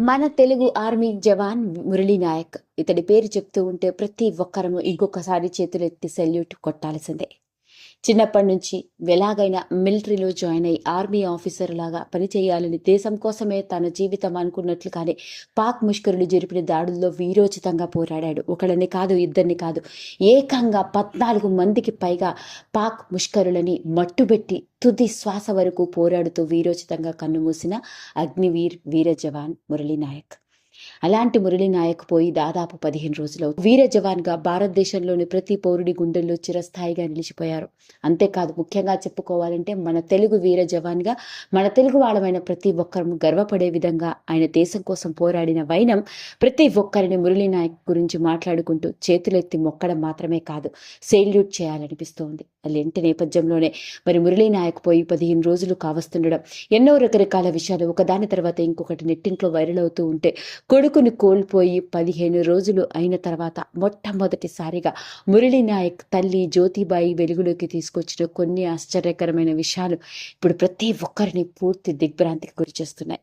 మన తెలుగు ఆర్మీ జవాన్ మురళీ నాయక్ ఇతడి పేరు చెప్తూ ఉంటే ప్రతి ఒక్కరము ఇంకొకసారి చేతులెత్తి సెల్యూట్ కొట్టాల్సిందే. చిన్నప్పటి నుంచి ఎలాగైనా మిలిటరీలో జాయిన్ అయ్యి ఆర్మీ ఆఫీసర్ లాగా పనిచేయాలని దేశం కోసమే తన జీవితం అనుకున్నట్లుగానే పాక్ ముష్కరులు జరిపిన దాడుల్లో వీరోచితంగా పోరాడాడు. ఒకళ్ళని కాదు ఇద్దరిని కాదు. ఏకంగా పద్నాలుగు మందికి పైగా పాక్ ముష్కరులని మట్టుబెట్టి తుది శ్వాస వరకు పోరాడుతూ వీరోచితంగా కన్నుమూసిన అగ్నివీర్ వీర జవాన్ మురళీ నాయక్ అలాంటి మురళీ నాయక్ పోయి దాదాపు పదిహేను రోజులు వీర జవాన్గా భారతదేశంలోని ప్రతి పౌరుడి గుండెల్లో చిరస్థాయిగా నిలిచిపోయారు. అంతేకాదు ముఖ్యంగా చెప్పుకోవాలంటే మన తెలుగు వీర జవాన్గా మన తెలుగు వాళ్ళమైన ప్రతి ఒక్కరు గర్వపడే విధంగా ఆయన దేశం కోసం పోరాడిన వైనం ప్రతి ఒక్కరిని మురళీ నాయక్ గురించి మాట్లాడుకుంటూ చేతులెత్తి మొక్కడం మాత్రమే కాదు సెల్యూట్ చేయాలనిపిస్తోంది. అలాంటి నేపథ్యంలోనే మరి మురళీ నాయక్ పోయి పదిహేను రోజులు కావస్తుండడం. ఎన్నో రకరకాల విషయాలు ఒకదాని తర్వాత ఇంకొకటి నెట్టింట్లో వైరల్ అవుతూ ఉంటే కొడుకు కొడుకుని కోల్పోయి పదిహేను రోజులు అయిన తర్వాత మొట్టమొదటిసారిగా మురళీ నాయక్ తల్లి జ్యోతిబాయి వెలుగులోకి తీసుకొచ్చిన కొన్ని ఆశ్చర్యకరమైన విషయాలు ఇప్పుడు ప్రతి ఒక్కరిని పూర్తి దిగ్భ్రాంతికి గురి చేస్తున్నాయి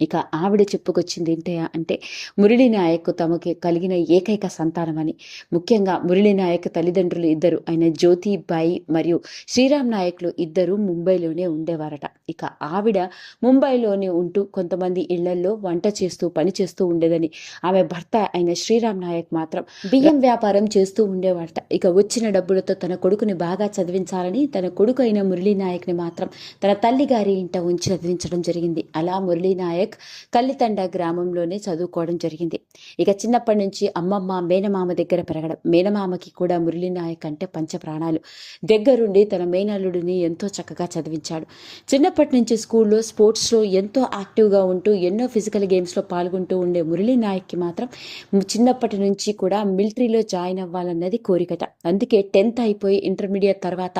ఇక ఆవిడ చెప్పుకొచ్చింది ఏంటయ్యా అంటే మురళీ నాయక్ తమకి కలిగిన ఏకైక సంతానమని ముఖ్యంగా మురళీ నాయక్ తల్లిదండ్రులు ఇద్దరు ఆయన జ్యోతిబాయి మరియు శ్రీరామ్ నాయక్లు ఇద్దరు ముంబైలోనే ఉండేవారట. ఇక ఆవిడ ముంబైలోనే ఉంటూ కొంతమంది ఇళ్ళల్లో వంట చేస్తూ పని చేస్తూ ఉండేదని. ఆమె భర్త అయిన శ్రీరామ్ నాయక్ మాత్రం బియ్యం వ్యాపారం చేస్తూ ఉండేవారట. ఇక వచ్చిన డబ్బులతో తన కొడుకుని బాగా చదివించాలని తన కొడుకు అయిన మురళీ నాయక్ని మాత్రం తన తల్లి గారి ఇంట ఉంచి చదివించడం జరిగింది. అలా మురళీ నాయక్ కల్లితండ గ్రామంలోనే చదువుకోవడం జరిగింది. ఇక చిన్నప్పటి నుంచి అమ్మమ్మ మేనమామ దగ్గర పెరగడం మేనమామకి కూడా మురళీ నాయక్ అంటే పంచ ప్రాణాలు దగ్గరుండి తన మేనల్లుడిని ఎంతో చక్కగా చదివించాడు. చిన్నప్పటి నుంచి స్కూల్లో స్పోర్ట్స్లో ఎంతో యాక్టివ్గా ఉంటూ ఎన్నో ఫిజికల్ గేమ్స్లో పాల్గొంటూ ఉండే మురళీ నాయక్కి మాత్రం చిన్నప్పటి నుంచి కూడా మిలిటరీలో జాయిన్ అవ్వాలన్నది కోరికట. అందుకే టెన్త్ అయిపోయి ఇంటర్మీడియట్ తర్వాత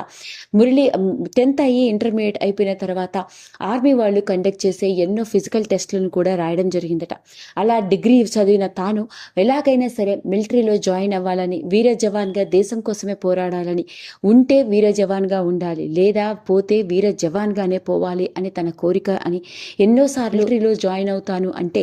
మురళి టెన్త్ అయ్యి ఇంటర్మీడియట్ అయిపోయిన తర్వాత ఆర్మీ వాళ్ళు కండక్ట్ చేసే ఎన్నో ఫిజికల్ టెస్ట్లను కూడా రాయడం జరిగిందట. అలా డిగ్రీ చదివిన తాను ఎలాగైనా సరే మిలిటరీలో జాయిన్ అవ్వాలని వీర జవాన్గా దేశం కోసమే పోరాడాలని ఉంటే వీర జవాన్గా ఉండాలి లేదా పోతే వీర జవాన్గానే పోవాలి అని తన కోరిక అని ఎన్నోసార్లు మిలిటరీలో జాయిన్ అవుతాను అంటే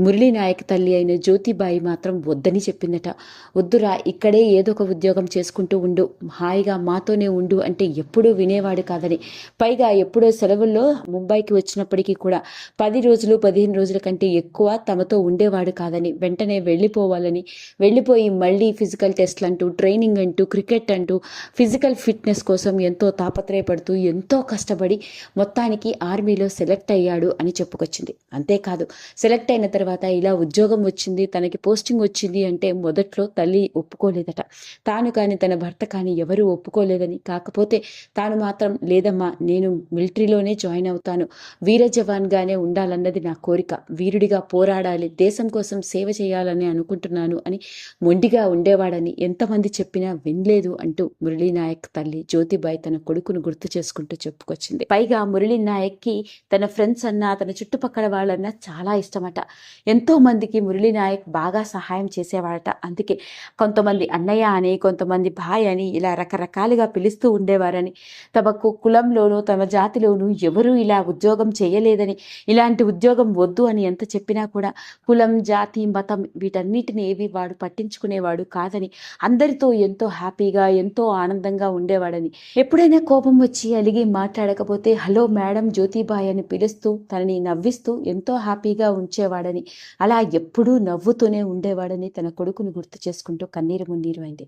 మురళీ నాయక్ తల్లి అయిన జ్యోతిబాయి మాత్రం వద్దని చెప్పిందట. వద్దురా ఇక్కడే ఏదో ఒక ఉద్యోగం చేసుకుంటూ ఉండు. హాయిగా మాతోనే ఉండు అంటే ఎప్పుడూ వినేవాడు కాదని. పైగా ఎప్పుడో సెలవుల్లో ముంబైకి వచ్చినప్పటికీ కూడా పది రోజులు పదిహేను రోజుల కంటే ఎక్కువ తమతో ఉండేవాడు కాదని వెంటనే వెళ్ళిపోవాలని వెళ్ళిపోయి మళ్ళీ ఫిజికల్ టెస్ట్లు అంటూ ట్రైనింగ్ అంటూ క్రికెట్ అంటూ ఫిజికల్ ఫిట్నెస్ కోసం ఎంతో తాపత్రయపడుతూ ఎంతో కష్టపడి మొత్తానికి ఆర్మీలో సెలెక్ట్ అయ్యాడు అని చెప్పుకొచ్చింది. అంతేకాదు సెలెక్ట్ అయిన తర్వాత ఇలా ఉద్యోగం వచ్చింది తనకి పోస్టింగ్ వచ్చింది అంటే మొదట్లో తల్లి ఒప్పుకోలేదట. తాను కానీ తన భర్త కానీ ఎవరు ఒప్పుకోలేదని కాకపోతే తాను మాత్రం లేదమ్మా నేను మిలిటరీలోనే జాయిన్ అవుతాను. వీర జవాన్గానే ఉండాలన్నది నా కోరిక వీరుడిగా పోరాడాలి దేశం కోసం సేవ చేయాలని అనుకుంటున్నాను అని మొండిగా ఉండేవాడని ఎంతమంది చెప్పినా వినలేదు అంటూ మురళీ నాయక్ తల్లి జ్యోతిబాయి తన కొడుకును గుర్తు చేసుకుంటూ చెప్పుకొచ్చింది. పైగా మురళీ నాయక్కి తన ఫ్రెండ్స్ అన్నా తన చుట్టుపక్కల వాళ్ళన్నా చాలా ఇష్టమట. ఎంతో మందికి మురళీ నాయక్ బాగా సహాయం చేసేవాడట. అందుకే కొంతమంది అన్నయ్య అని కొంతమంది భాయ్ అని ఇలా రకరకాలుగా పిలుస్తూ ఉండేవారని తమకు కులంలోనూ తమ జాతిలోనూ ఎవరూ ఇలా ఉద్యోగం చేయలేదని ఇలాంటి ఉద్యోగం వద్దు అని ఎంత చెప్పినా కూడా కులం జాతి మతం వీటన్నిటిని ఏవి వాడు పట్టించుకునేవాడు కాదని అందరితో ఎంతో హ్యాపీగా ఎంతో ఆనందంగా ఉండేవాడని. ఎప్పుడైనా కోపం వచ్చి అలిగి మాట్లాడకపోతే హలో మేడం జ్యోతిబాయ్ అని పిలుస్తూ తనని నవ్విస్తూ ఎంతో హ్యాపీగా ఉంచేవాడని అలా ఎప్పుడూ నవ్వుతూనే ఉండేవాడని తన కొడుకును గుర్తు చేసుకుంటూ కన్నీరు మున్నీరు అయింది.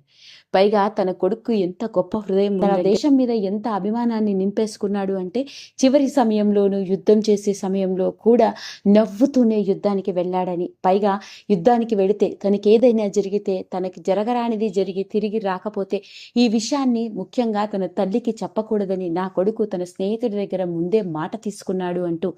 పైగా తన కొడుకు ఎంత గొప్ప హృదయం తన దేశం మీద ఎంత అభిమానాన్ని నింపేసుకున్నాడు అంటే చివరి సమయంలోనూ యుద్ధం చేసే సమయంలో కూడా నవ్వుతూనే యుద్ధానికి వెళ్ళాడని. పైగా యుద్ధానికి వెళితే తనకి ఏదైనా జరిగితే తనకి జరగరానిది జరిగి తిరిగి రాకపోతే ఈ విషయాన్ని ముఖ్యంగా తన తల్లికి చెప్పకూడదని నా కొడుకు తన స్నేహితుడి దగ్గర ముందే మాట తీసుకున్నాడు అంటూ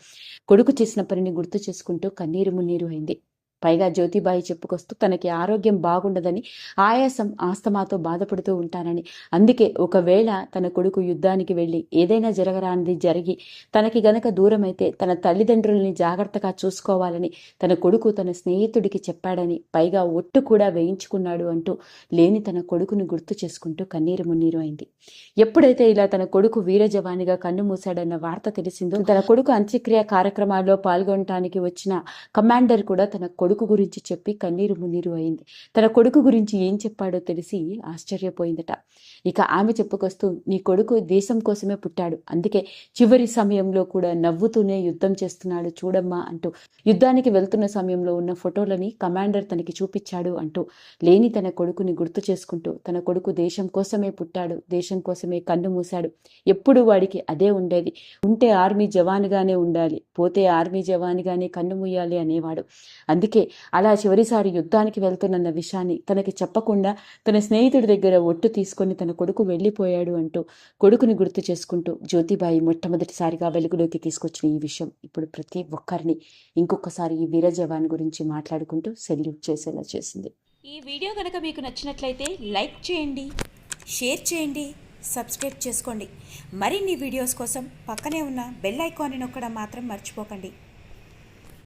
కొడుకు చేసిన పనిని గుర్తు చేసుకుంటూ కన్నీరు మున్నీరు అయింది. పైగా జ్యోతిబాయి చెప్పుకొస్తూ తనకి ఆరోగ్యం బాగుండదని ఆయాసం ఆస్తమాతో బాధపడుతూ ఉంటానని. అందుకే ఒకవేళ తన కొడుకు యుద్ధానికి వెళ్ళి ఏదైనా జరగరానిది జరిగి తనకి గనక దూరమైతే తన తల్లిదండ్రుల్ని జాగ్రత్తగా చూసుకోవాలని తన కొడుకు తన స్నేహితుడికి చెప్పాడని పైగా ఒట్టు కూడా వేయించుకున్నాడు అంటూ లేని తన కొడుకును గుర్తు చేసుకుంటూ కన్నీరు మున్నీరు అయింది. ఎప్పుడైతే ఇలా తన కొడుకు వీర జవానిగా కన్ను మూశాడన్న వార్త తెలిసిందో తన కొడుకు అంత్యక్రియ కార్యక్రమాల్లో పాల్గొనటానికి వచ్చిన కమాండర్ కూడా తన కొడుకు కొడుకు గురించి చెప్పి కన్నీరు మున్నీరు అయింది. తన కొడుకు గురించి ఏం చెప్పాడో తెలిసి ఆశ్చర్యపోయిందట. ఇక ఆమె చెప్పుకొస్తూ నీ కొడుకు దేశం కోసమే పుట్టాడు. అందుకే చివరి సమయంలో కూడా నవ్వుతూనే యుద్ధం చేస్తున్నాడు చూడమ్మా అంటూ యుద్ధానికి వెళ్తున్న సమయంలో ఉన్న ఫోటోలని కమాండర్ తనకి చూపించాడు అంటూ లేని తన కొడుకుని గుర్తు చేసుకుంటూ తన కొడుకు దేశం కోసమే పుట్టాడు. దేశం కోసమే కన్ను మూశాడు. ఎప్పుడు వాడికి అదే ఉండేది. ఉంటే ఆర్మీ జవాన్గానే ఉండాలి. పోతే ఆర్మీ జవాన్గానే కన్ను మూయాలి అనేవాడు. అందుకే అందుకే అలా చివరిసారి యుద్ధానికి వెళ్తున్న విషయాన్ని తనకి చెప్పకుండా తన స్నేహితుడి దగ్గర ఒట్టు తీసుకొని తన కొడుకు వెళ్ళిపోయాడు అంటూ కొడుకుని గుర్తు చేసుకుంటూ జ్యోతిబాయి మొట్టమొదటిసారిగా వెలుగులోకి తీసుకొచ్చిన ఈ విషయం ఇప్పుడు ప్రతి ఒక్కరిని ఇంకొకసారి ఈ వీర జవాన్ గురించి మాట్లాడుకుంటూ సెల్యూట్ చేసేలా చేసింది. ఈ వీడియో కనుక మీకు నచ్చినట్లయితే లైక్ చేయండి షేర్ చేయండి సబ్స్క్రైబ్ చేసుకోండి. మరిన్ని వీడియోస్ కోసం పక్కనే ఉన్న బెల్ ఐకాన్ని నొక్కడం మాత్రం మర్చిపోకండి.